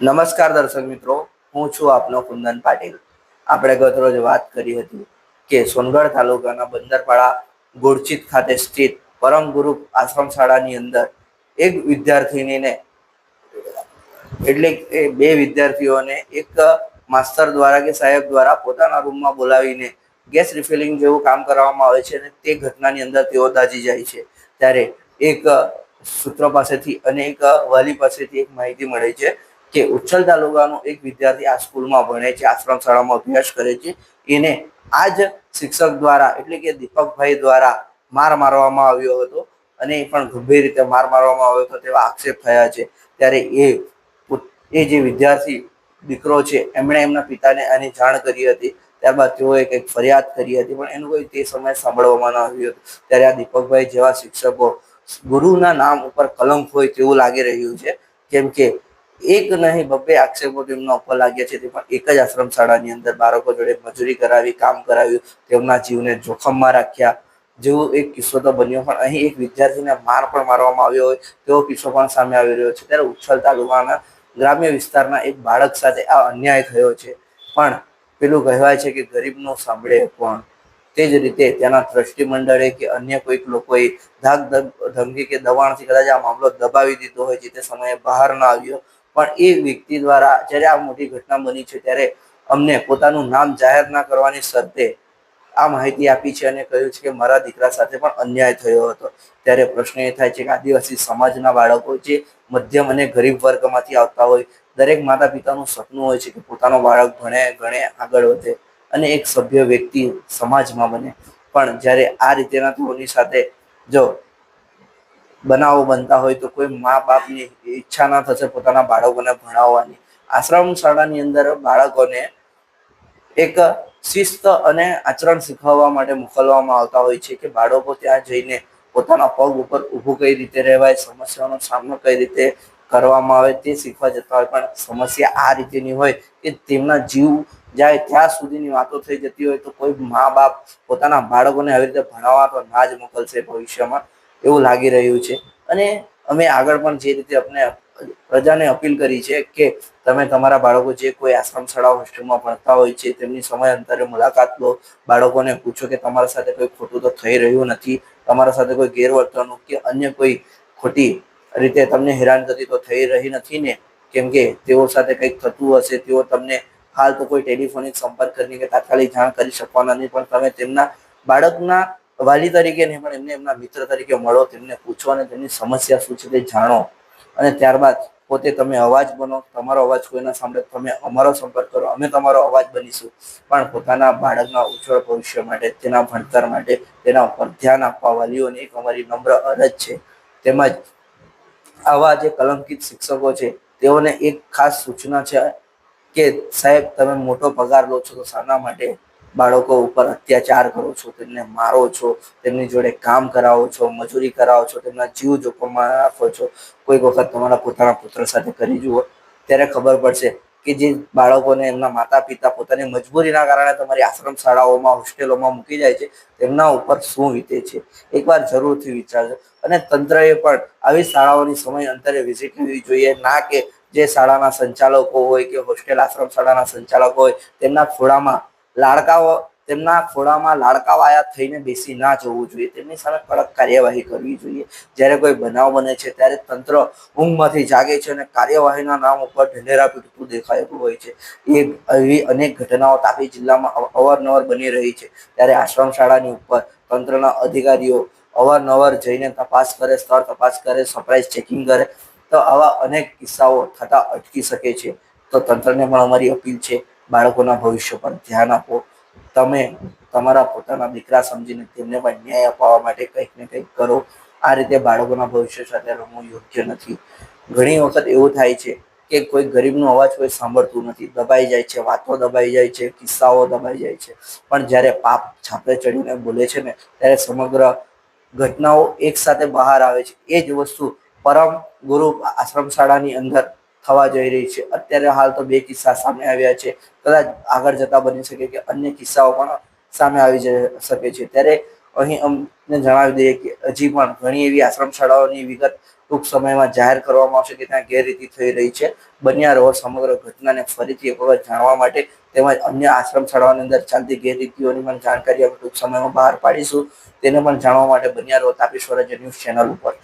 નમસ્કાર દર્શક મિત્રો, હું છું આપનો કુંદન પાટીલ. આપણે ગત રોજ વાત કરી હતી કે સોનગઢ તાલુકાના બંદરપાડા ગુરચિત ખાતે સ્થિત પરમ ગુરુ આશ્રમ શાળાની અંદર એક વિદ્યાર્થિનીને, એટલે કે બે વિદ્યાર્થીઓને એક માસ્તર દ્વારા કે સાહેબ દ્વારા પોતાના રૂમમાં બોલાવીને ગેસ રિફિલિંગ જેવું કામ કરવામાં આવે છે અને તે ઘટનાની અંદર તેઓ દાજી જાય છે. ત્યારે એક સૂત્ર પાસેથી અને એક વાલી પાસેથી એક માહિતી મળે છે. કે ઉચ્છલ તાલુકાનો એક વિદ્યાર્થી આ સ્કૂલમાં ભણે છે, આશ્રમ શાળામાં અભ્યાસ કરે છે. એને આ જ શિક્ષક દ્વારા એટલે કે દીપકભાઈ દ્વારા માર મારવામાં આવ્યો હતો અને એ પણ ગંભીર રીતે માર મારવામાં આવ્યો હતો તેવા આક્ષેપ થયા છે. ત્યારે એ એ જે વિદ્યાર્થી દીકરો છે, એમણે એમના પિતાને આની જાણ કરી હતી. ત્યારબાદ તેઓએ કંઈક ફરિયાદ કરી હતી, પણ એનું કોઈ તે સમયે સાંભળવામાં ન આવ્યું હતું. ત્યારે આ દીપકભાઈ જેવા શિક્ષકો ગુરુના નામ ઉપર કલંક હોય તેવું લાગી રહ્યું છે. કેમ કે એક નહીં બબ્બે આક્ષેપો તેમના ઉપર લાગ્યા છે. તે પણ એક જ આશ્રમ શાળાની અંદર બાળકો જોડે મજૂરી કરાવી, કામ કરાવ્યું. તેમના જીવને જોખમમાં રાખ્યા. જેવો એક કિસ્સો તો બન્યો, પણ અહીં એક વિદ્યાર્થીને માર પણ મારવામાં આવ્યો હોય, તેવો કિસ્સો પણ સામે આવી રહ્યો છે. ત્યારે ઉચ્છલ તાલુકાના ગ્રામ્ય વિસ્તારના એક બાળક સાથે આ અન્યાય થયો છે. પણ પેલું કહેવાય છે કે ગરીબનું સાંભળે કોણ? તે જ રીતે ત્યાંના ટ્રસ્ટી મંડળે કે અન્ય કોઈક લોકોએ ધાક ધમ- ધમકી કે દબાણથી કદાચ આ મામલો દબાવી દીધો હોય, જે તે સમયે બહાર ના આવ્યો. પણ એ વ્યક્તિ દ્વારા જ્યારે આ મોટી ઘટના બની છે, ત્યારે અમને પોતાનું નામ જાહેર ના કરવાની શરતે આ માહિતી આપી છે અને કહ્યું છે કે મારા દીકરા સાથે પણ અન્યાય થયો હતો. ત્યારે પ્રશ્ન એ થાય છે કે આદિવાસી સમાજના બાળકો જે મધ્યમ અને ગરીબ વર્ગમાંથી આવતા હોય, દરેક માતા પિતાનું સપનું હોય છે કે પોતાનો બાળક ભણે, ગણે, આગળ વધે અને એક સભ્ય વ્યક્તિ સમાજમાં બને. પણ જ્યારે આ રીતેના તેઓની સાથે જો બનાવો બનતા હોય તો કોઈ મા બાપની ઈચ્છા ના થશે પોતાના બાળકોને ભણાવવાની. આશ્રમ શાળાની અંદર બાળકોને એક શિસ્ત અને આચરણ શીખવવા માટે મોકલવામાં આવતા હોય છે કે બાળકો ત્યાં જઈને પોતાના પગ ઉપર ઊભું કઈ રીતે રહેવાય, સમસ્યાઓનો સામનો કઈ રીતે કરવામાં આવે તે શીખવા જતા હોય. પણ સમસ્યા આ રીતેની હોય કે તેમના જીવ જાય ત્યાં સુધીની વાતો થઈ જતી હોય તો કોઈ મા બાપ પોતાના બાળકોને આવી રીતે ભણાવવા તો ના જ મોકલશે ભવિષ્યમાં. એવું લાગી રહ્યું છે. અને અમે આગળ પણ જે રીતે આપણે પ્રજાને અપીલ કરી છે કે તમે તમારા બાળકો જે કોઈ આશ્રમ શાળા હોસ્ટેલમાં ભણતા હોય છે, તેમની સમય અંતરે મુલાકાત લો. બાળકોને પૂછો કે તમારા સાથે કોઈ ખોટું તો થઈ રહ્યું નથી. તમારા સાથે કોઈ ગેરવર્તણૂક કે અન્ય કોઈ ખોટી રીતે તમને હેરાનગતિ તો થઈ રહી નથી ને? કેમ કે તેઓ સાથે કંઈક થતું હશે, તેઓ તમને હાલ તો કોઈ ટેલિફોનિક સંપર્ક કરીને કે તાત્કાલિક જાણ કરી શકવાના નહીં, પણ તમે તેમના બાળકના વાલી તરીકે નહીં પણ એમને એમના મિત્ર તરીકે મળો, તેમને પૂછો અને તેમની સમસ્યા શું છે તે જાણો. અને ત્યારબાદ પોતે તમે અવાજ બનો, તમારો અવાજ કોઈના સાંભળે તમે અમારો સંપર્ક કરો, અમે તમારો અવાજ બનીશું. પણ પોતાના બાળકના ઉજ્જવળ ભવિષ્ય માટે, તેના ભણતર માટે, તેના ઉપર ધ્યાન આપવા વાલીઓની એક અમારી નમ્ર અરજ છે. તેમજ આવા જે કલંકિત શિક્ષકો છે, તેઓને એક ખાસ સૂચના છે કે સાહેબ, તમે મોટો પગાર લો છો તો શાના માટે બાળકો ઉપર અત્યાચાર કરો છો, તેમને મારો છો, તેમની જોડે કામ કરાવો છો, મજૂરી કરાવો છો, તેમના જીવ જોખમમાં રાખો છો. કોઈક વખત તમારા પોતાના પુત્ર સાથે કરી જુઓ. ત્યારે ખબર પડશે કે જે બાળકોને એમના માતા પિતા પોતાની મજબૂરીના કારણે તમારી આશ્રમ શાળાઓમાં હોસ્ટેલોમાં મૂકી જાય છે, તેમના ઉપર શું વીતે છે? એકવાર જરૂરથી વિચારજો. અને તંત્રએ પણ આવી શાળાઓની સમય અંતરે વિઝિટ લેવી જોઈએ. ના કે જે શાળાના સંચાલકો હોય કે હોસ્ટેલ આશ્રમ શાળાના સંચાલકો હોય, તેમના ખોળામાં લાડકાઓ તેમના ખોળામાં લાડકાવાયા થઈને બેસી ના જવું જોઈએ. તેમની સામે કડક કાર્યવાહી કરવી જોઈએ. જ્યારે કોઈ બનાવ બને છે, ત્યારે તંત્ર ઊંઘમાંથી જાગે છે અને કાર્યવાહીના નામ ઉપર ઢંઢેરા પીટતું દેખાયેલું હોય છે. એ એવી અનેક ઘટનાઓ તાપી જિલ્લામાં અવ- અવારનવાર બની રહી છે. ત્યારે આશ્રમ શાળાની ઉપર તંત્રના અધિકારીઓ અવારનવાર જઈને તપાસ કરે, સ્થળ તપાસ કરે સરપ્રાઇઝ ચેકિંગ કરે. તો આવા અનેક કિસ્સાઓ થતા અટકી શકે છે. તો તંત્રને પણ અમારી અપીલ છે બાળકોના ભવિષ્ય પર ધ્યાન આપો. તમે તમારા પોતાના દીકરા સમજીને તેમને પણ ન્યાય અપાવવા માટે કંઈક ને કંઈક કરો. આ રીતે બાળકોના ભવિષ્ય સાથે રમવું યોગ્ય નથી. ઘણી વખત એવું થાય છે કે કોઈ ગરીબનો અવાજ કોઈ સાંભળતું નથી. દબાઈ જાય છે, વાતો દબાઈ જાય છે, કિસ્સાઓ દબાઈ જાય છે. પણ જ્યારે પાપ છાપે ચડીને બોલે છે ને, ત્યારે સમગ્ર ઘટનાઓ એક સાથે બહાર આવે છે. એ જ વસ્તુ પરમ ગુરુ આશ્રમ શાળાની અંદર થવા જઈ રહી છે. અત્યારે હાલ તો બે કિસ્સા સામે આવ્યા છે. કદાચ આગળ જતા બની શકે કે અન્ય કિસ્સાઓ પણ સામે આવી જઈ શકે છે. ત્યારે અહીં અમને જણાવી દઈએ કે હજી પણ ઘણી એવી આશ્રમ શાળાઓની વિગત ટૂંક સમયમાં જાહેર કરવામાં આવશે કે ત્યાં ગેરરીતિ થઈ રહી છે. બન્યા રહો સમગ્ર ઘટનાને ફરીથી એક વખત જાણવા માટે તેમજ અન્ય આશ્રમ શાળાઓની અંદર ચાલતી ગેરરીતિઓની પણ જાણકારી અમે ટૂંક સમયમાં બહાર પાડીશું. તેને પણ જાણવા માટે બન્યા રહો તાપેશ્વર ન્યૂઝ ચેનલ ઉપર.